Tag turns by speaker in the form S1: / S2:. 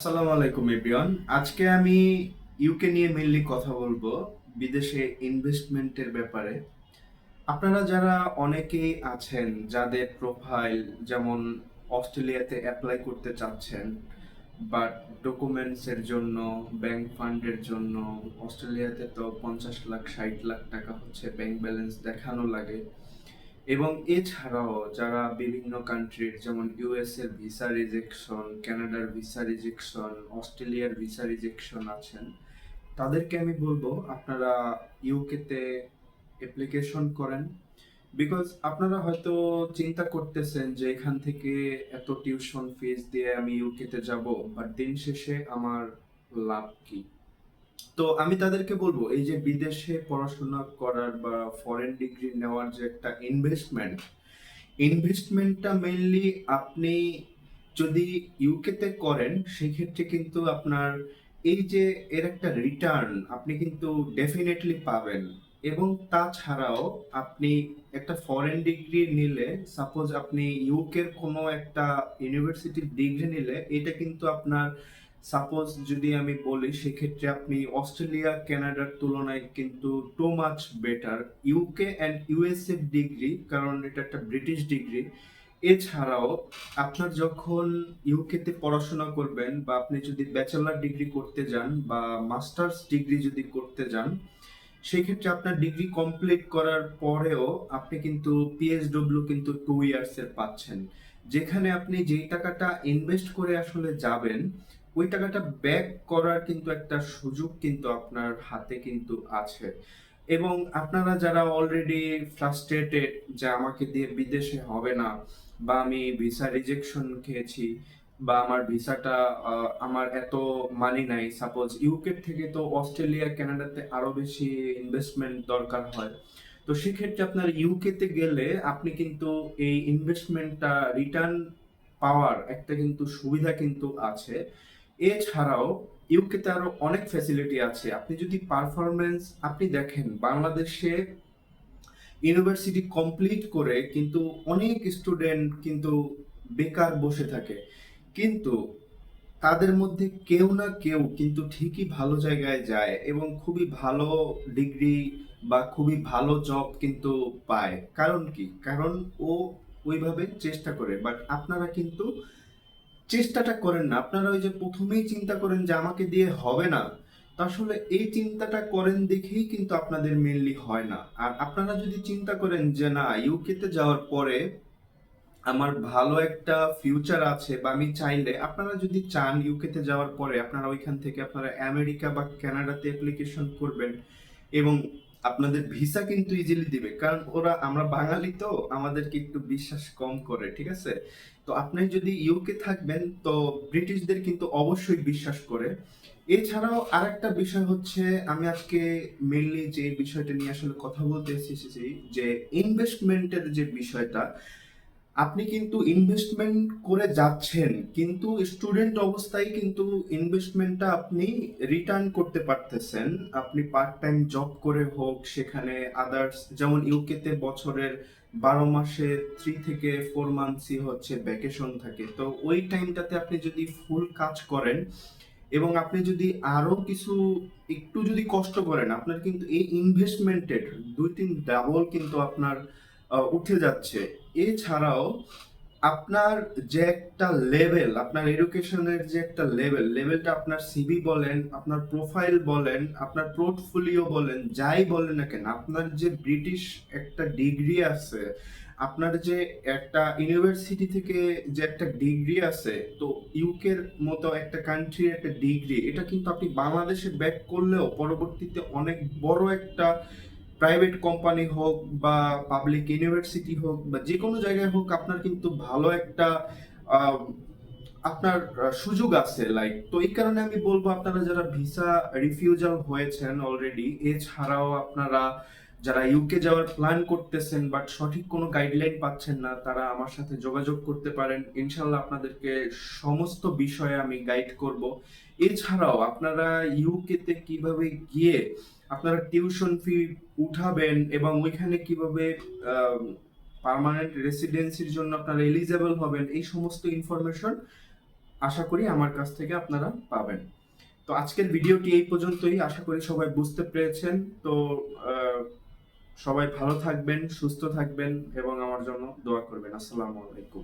S1: আসসালামু আলাইকুম, এভরিওয়ান। আজকে আমি ইউকে নিয়ে মেইনলি কথা বলব বিদেশে ইনভেস্টমেন্টের ব্যাপারে। আপনারা যারা অনেকেই আছেন, যাদের প্রোফাইল যেমন অস্ট্রেলিয়াতে অ্যাপ্লাই করতে চাচ্ছেন বাট ডকুমেন্টসের জন্য ব্যাংক ফান্ডের জন্য, অস্ট্রেলিয়াতে তো পঞ্চাশ লাখ, ষাট লাখ টাকা হচ্ছে ব্যাংক ব্যালেন্স দেখানো লাগে এবং এছাড়াও যারা বিভিন্ন কান্ট্রির যেমন ইউএস এর ভিসা রিজেকশন কানাডার ভিসা রিজেকশন অস্ট্রেলিয়ার ভিসা রিজেকশন আছেন, তাদেরকে আমি বলব আপনারা ইউকেতে অ্যাপ্লিকেশন করেন। বিকজ আপনারা হয়তো চিন্তা করতেছেন যে এখান থেকে এত টিউশন ফিস দিয়ে আমি ইউকেতে যাব বাট দিন শেষে আমার লাভ কি? তো আমি তাদেরকে বলব, এই যে বিদেশে পড়াশোনা করার বা ফরেন ডিগ্রি নেওয়ার যে একটা ইনভেস্টমেন্ট ইনভেস্টমেন্টটা মেইনলি আপনি যদি ইউকেতে করেন, সেক্ষেত্রে কিন্তু আপনার এই যে এর একটা রিটার্ন আপনি কিন্তু ডেফিনেটলি পাবেন। এবং তাছাড়াও আপনি একটা ফরেন ডিগ্রি নিলে সাপোজ আপনি ইউকের কোনো একটা ইউনিভার্সিটির ডিগ্রি নিলে, এটা কিন্তু আপনার সাপোজ যদি আমি বলি, সেক্ষেত্রে আপনি অস্ট্রেলিয়া, কানাডার তুলনায় কিন্তু too much better UK and USA degree কারণ এটা একটা ব্রিটিশ ডিগ্রি এছাড়াও আপনার যখন ইউকেতে পড়াশোনা করবেন বা আপনি যদি ব্যাচেলার ডিগ্রি করতে যান বা মাস্টার্স ডিগ্রি যদি করতে যান, সেক্ষেত্রে আপনার ডিগ্রি কমপ্লিট করার পরেও আপনি কিন্তু পিএসডব্লিউ কিন্তু টু ইয়ার্সের পাচ্ছেন। যেখানে আপনি যেই টাকাটা ইনভেস্ট করে আসলে যাবেন ওই টাকাটা ব্যাক করার কিন্তু একটা সুযোগ কিন্তু আপনার হাতে কিন্তু আছে। এবং আপনারা যারা অলরেডি ফ্রাস্ট্রেটেড যে আমাকে দিয়ে বিদেশে হবে না, বা আমি ভিসা রিজেকশন খেয়েছি, বা আমার ভিসাটা আমার এত মানি নাই সাপোজ ইউকে থেকে তো অস্ট্রেলিয়া কানাডাতে আরও বেশি ইনভেস্টমেন্ট দরকার হয়, তো সেক্ষেত্রে আপনার ইউকেতে গেলে আপনি কিন্তু এই ইনভেস্টমেন্টটা রিটার্ন পাওয়ার একটা কিন্তু সুবিধা কিন্তু আছে। এছাড়াও ইউকেতে আরও অনেক ফ্যাসিলিটি আছে। আপনি যদি পারফরমেন্স আপনি দেখেন, বাংলাদেশে ইউনিভার্সিটি কমপ্লিট করে কিন্তু অনেক স্টুডেন্ট কিন্তু বেকার বসে থাকে। কিন্তু তাদের মধ্যে কেউ না কেউ কিন্তু ঠিকই ভালো জায়গায় যায় এবং খুবই ভালো ডিগ্রি বা খুবই ভালো জব কিন্তু পায়। কারণ কি? কারণ ও ওইভাবে চেষ্টা করে বাট আপনারা কিন্তু চেষ্টাটা করেন না। আপনারা ওই যে প্রথমেই চিন্তা করেন যে আমাকে দিয়ে হবে না। আসলে এই চিন্তাটা করেন দেখেই কিন্তু আপনাদের মেনলি হয় না। আর আপনারা যদি চিন্তা করেন যে না ইউকেতে যাওয়ার পরে আমার ভালো একটা ফিউচার আছে বা আমি চাইলে আপনারা যদি চান ইউকেতে যাওয়ার পরে আপনারা ওইখান থেকে আপনারা আমেরিকা বা কানাডাতে অ্যাপ্লিকেশন করবেন এবং আপনাদের ভিসা কিন্তু ইজিলি দিবে। কারণ ওরা, আমরা বাঙালি তো, আমাদেরকে একটু বিশ্বাস কম করে, ঠিক আছে? তো আপনি যদি ইউকে থাকবেন, তো ব্রিটিশদের কিন্তু অবশ্যই বিশ্বাস করে। এছাড়াও আরেকটা বিষয় হচ্ছে, আমি আজকে মেনলি যে বিষয়টা নিয়ে আসলে কথা বলতে এসেছি, যে ইনভেস্টমেন্টের যে বিষয়টা আপনি কিন্তু ইনভেস্টমেন্ট করে যাচ্ছেন, কিন্তু স্টুডেন্ট অবস্থায় কিন্তু ইনভেস্টমেন্টটা আপনি রিটার্ন করতে পারতেছেন। আপনি পার্ট টাইম জব করে হোক, সেখানে আদার্স যেমন ইউকেতে বছরের বারো মাসে থ্রি থেকে ফোর মান্থসই হচ্ছে ভ্যাকেশন থাকে। তো ওই টাইমটাতে আপনি যদি ফুল কাজ করেন এবং আপনি যদি আরও কিছু, একটু যদি কষ্ট করেন, আপনার কিন্তু এই ইনভেস্টমেন্টের দুই তিন ডাবল কিন্তু আপনার উঠে যাচ্ছে। এছাড়াও আপনার যে একটা লেভেল আপনার এডুকেশনের যে একটা লেভেল লেভেলটা আপনার সিভি বলেন, আপনার প্রোফাইল বলেন, আপনার পোর্টফোলিও বলেন, যাই বলেন না কেন, আপনার যে ব্রিটিশ একটা ডিগ্রি আছে, আপনার যে একটা ইউনিভার্সিটি থেকে যে একটা ডিগ্রি আছে, তো ইউকের মতো একটা কান্ট্রির একটা ডিগ্রি এটা কিন্তু আপনি বাংলাদেশে ব্যাক করলেও পরবর্তীতে অনেক বড় একটা প্রাইভেট কোম্পানি হোক বা পাবলিক ইউনিভার্সিটি হোক বা যে কোনো জায়গায় হোক আপনার কিন্তু ভালো একটা আপনার সুযোগ আছে। লাইক তো এই কারণে আমি বলব আপনারা যারা ভিসা রিফিউজাল হয়েছেন অলরেডি এছাড়াও আপনারা যারা ইউকে যাওয়ার প্ল্যান করতেছেন বাট সঠিক কোনো গাইডলাইন পাচ্ছেন না, তারা আমার সাথে যোগাযোগ করতে পারেন। ইনশাল্লাহ আপনাদেরকে সমস্ত বিষয়ে আমি গাইড করব। এছাড়াও আপনারা ইউকেতে কীভাবে গিয়ে আপনারা টিউশন ফি উঠাবেন এবং ওইখানে কীভাবে পার্মানেন্ট রেসিডেন্সির জন্য আপনারা এলিজেবল হবেন, এই সমস্ত ইনফরমেশন আশা করি আমার কাছ থেকে আপনারা পাবেন। তো আজকের ভিডিওটি এই পর্যন্তই। আশা করি সবাই বুঝতে পেরেছেন। তো সবাই ভালো থাকবেন, সুস্থ থাকবেন এবং আমার জন্য দোয়া করবেন। আসসালামু আলাইকুম।